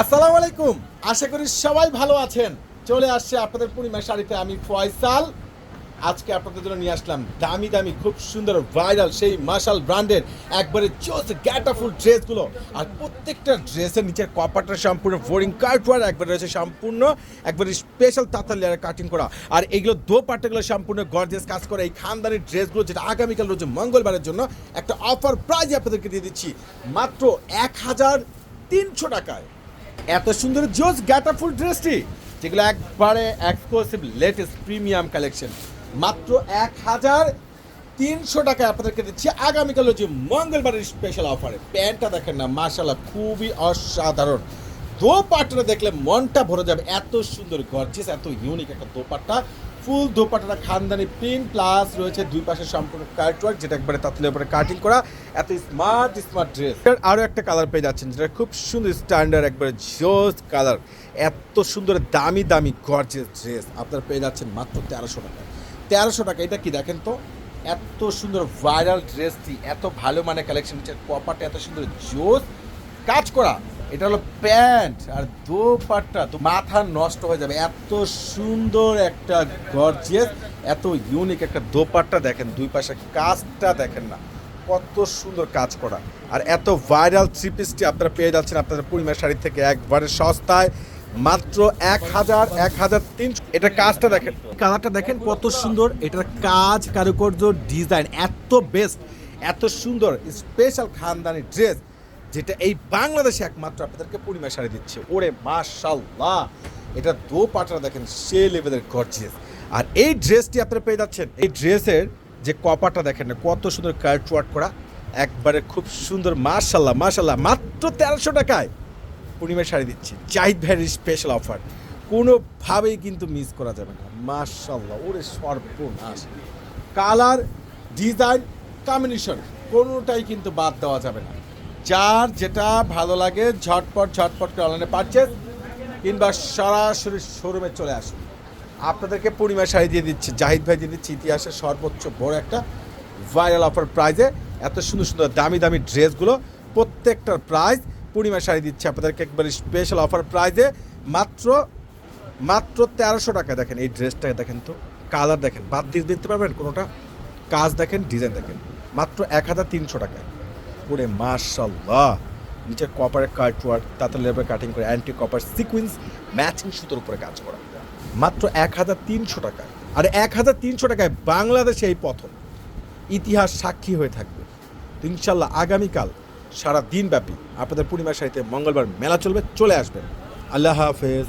আসসালামু আলাইকুম। আশা করি সবাই ভালো আছেন। চলে আসছে আপনাদের পূর্ণিমা শাড়িতে আমি ফয়সাল। আজকে আপনাদের জন্য নিয়ে আসলাম দামি দামি, খুব সুন্দর ভাইরাল সেই মার্শাল ব্র্যান্ডের একবারে চোস গ্যাটাফুল ড্রেসগুলো আর প্রত্যেকটা ড্রেসের নিচের কপারটা সম্পূর্ণ ফোরিং কার্ড ওয়ার একবারে রয়েছে সম্পূর্ণ, একবারে স্পেশাল তাতার লেয়ারে কাটিং করা। আর এগুলো দো পার্টগুলো সম্পূর্ণ গর্জিয়াস কাজ করে এই খানদানি ড্রেসগুলো যেটা আগামীকাল রয়েছে মঙ্গলবারের জন্য একটা অফার প্রাইজ আপনাদেরকে দিয়ে দিচ্ছি। মাত্র এক হাজার তিনশো টাকায়। এত সুন্দর জোস গ্যাটাফুল ড্রেসটি। যেগুলো একবারে এক্সক্লুসিভ লেটেস্ট প্রিমিয়াম কালেকশন মাত্র এক হাজার তিনশো টাকায় আপনাদেরকে দিচ্ছি আগামীকাল হচ্ছে মঙ্গলবারের স্পেশাল অফারে প্যান্টটা দেখেন না মার্শাল্লাহ খুবই অসাধারণ। দোপাটটা দেখলে মনটা ভরে যাবে। এত সুন্দর গর্জিস এত ইউনিক একটা দোপাট্টা। ফুল দোপাট্টাটা খানদানি প্রিন্ট, প্লাস রয়েছে দুই পাশে সম্পূর্ণ কার্ট ওয়ার্ক যেটা একবারে তাঁতলের উপরে কাটিং করা। এত স্মার্ট স্মার্ট ড্রেস আরও একটা কালার পেয়ে যাচ্ছেন, যেটা খুব সুন্দর স্ট্যান্ডার্ড একবারে জোস কালার এত সুন্দর দামি দামি গর্জিয়াস ড্রেস আপনারা পেয়ে যাচ্ছেন মাত্র তেরোশো টাকা তেরোশো টাকা, এটা কি দেখেন তো? এত সুন্দর ভাইরাল ড্রেসটি এত ভালো মানে কালেকশন কপারটা এত সুন্দর জোস কাজ করা। এটা হলো প্যান্ট আর দোপাট্টা তো মাথা নষ্ট হয়ে যাবে। এত সুন্দর একটা গর্জিয়াস, এত ইউনিক একটা দোপাট্টা দেখেন, দুই পাশে কাজটা দেখেন না। কত সুন্দর কাজ করা। আর এত ভাইরাল থ্রি পিসটি আপনারা পেয়ে যাচ্ছেন আপনাদের পূর্ণিমা শাড়ি থেকে একবারে সস্তায়, মাত্র এক হাজার এক হাজার তিনশো। এটা কাজটা দেখেন, কালারটা দেখেন কত সুন্দর। এটার কাজ, কারুকার্য ডিজাইন এত বেস্ট এত সুন্দর স্পেশাল খানদানি ড্রেস যেটা এই বাংলাদেশে একমাত্র আপনাদেরকে পূর্ণিমা শাড়ি দিচ্ছে। ওরে মাশাল্লাহ এটা দো পাটরা দেখেন, সে লেভেলের গর্জিয়াস আর এই ড্রেসটি আপনারা পেয়ে যাচ্ছেন। এই ড্রেসের যে কপারটা দেখেন না কত সুন্দর কার্ট ওয়ার্ক করা। একবারে খুব সুন্দর মাশাল্লাহ মাশাল্লাহ মাত্র তেরোশো টাকায় পূর্ণিমা শাড়ি দিচ্ছে। জাহিদ ভাইয়ের স্পেশাল অফার কোনোভাবেই কিন্তু মিস করা যাবে না। মাশাল্লাহ ওরে সর্বনাশ। কালার ডিজাইন কম্বিনেশন কোনোটাই কিন্তু বাদ দেওয়া যাবে না। যার যেটা ভালো লাগে, ঝটপট ঝটপট করে অনলাইনে পারচেস কিংবা সরাসরি শোরুমে চলে আসুন। আপনাদেরকে পূর্ণিমা শাড়ি দিয়ে দিচ্ছে, জাহিদ ভাই দিয়ে দিচ্ছে ইতিহাসের সর্বোচ্চ বড় একটা ভাইরাল অফার প্রাইজে এত সুন্দর সুন্দর, দামি দামি ড্রেসগুলো, প্রত্যেকটার প্রাইস পূর্ণিমা শাড়ি দিচ্ছে আপনাদেরকে একবারে স্পেশাল অফার প্রাইজে মাত্র মাত্র তেরোশো টাকা দেখেন, এই ড্রেসটা দেখেন তো কালার দেখেন, বাদ দিয়ে দিতে পারবেন কোনোটা? কাজ দেখেন ডিজাইন দেখেন, মাত্র এক হাজার তিনশো টাকায়। পুরে মার্শাল্লাহ নিচের কপারের কাট ওয়ার্ক তাতে লেবার কাটিং করে অ্যান্টি কপার সিকুয়েন্স ম্যাচিং সুতোর উপরে কাজ করা। মাত্র এক হাজার তিনশো টাকায়। আর এক হাজার তিনশো টাকায় বাংলাদেশে এই প্রথম ইতিহাস সাক্ষী হয়ে থাকবে। তো ইনশাল্লাহ আগামীকাল সারা দিনব্যাপী আপনাদের পূর্ণিমা সাহিত্যে মঙ্গলবার মেলা চলবে, চলে আসবেন। আল্লাহ হাফেজ।